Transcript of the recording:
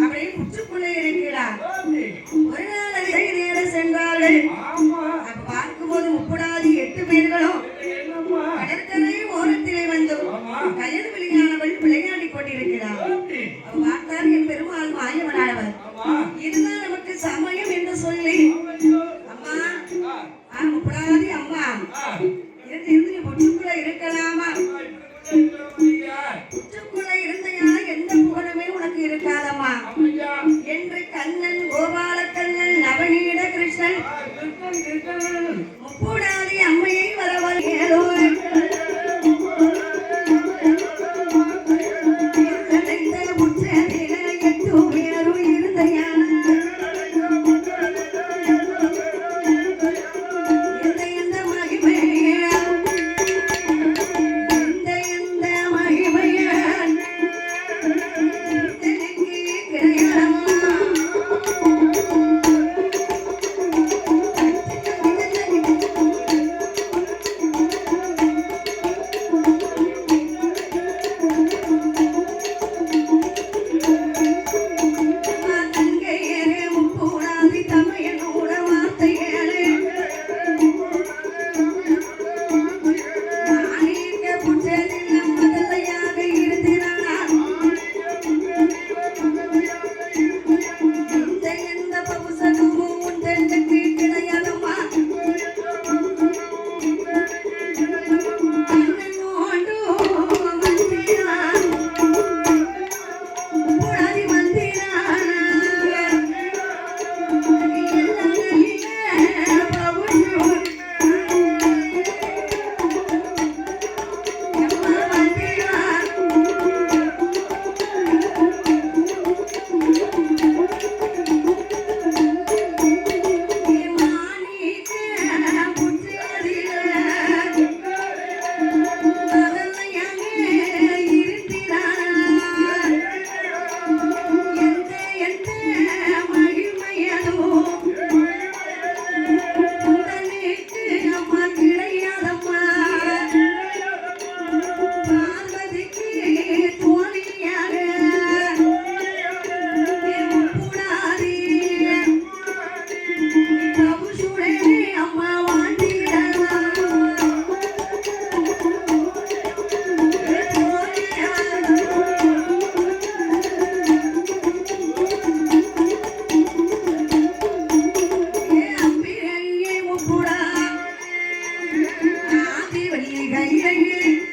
அவை முற்றுக்குள்ளே இருக்கிறார் ஒரு நாள் அதை தேட சென்றார்கள். பார்க்கும்போது முப்படாதி எட்டு பேர்களும் கடற்கரை ஓரத்திலே வந்து கயல் விளையானவள் விளையாடி கொண்டிருக்கிறார் காலமா என்று கண்ணன் கோபால கண்ணன் நவநீட கிருஷ்ணன் முப்பூடாதி அம்மை singing.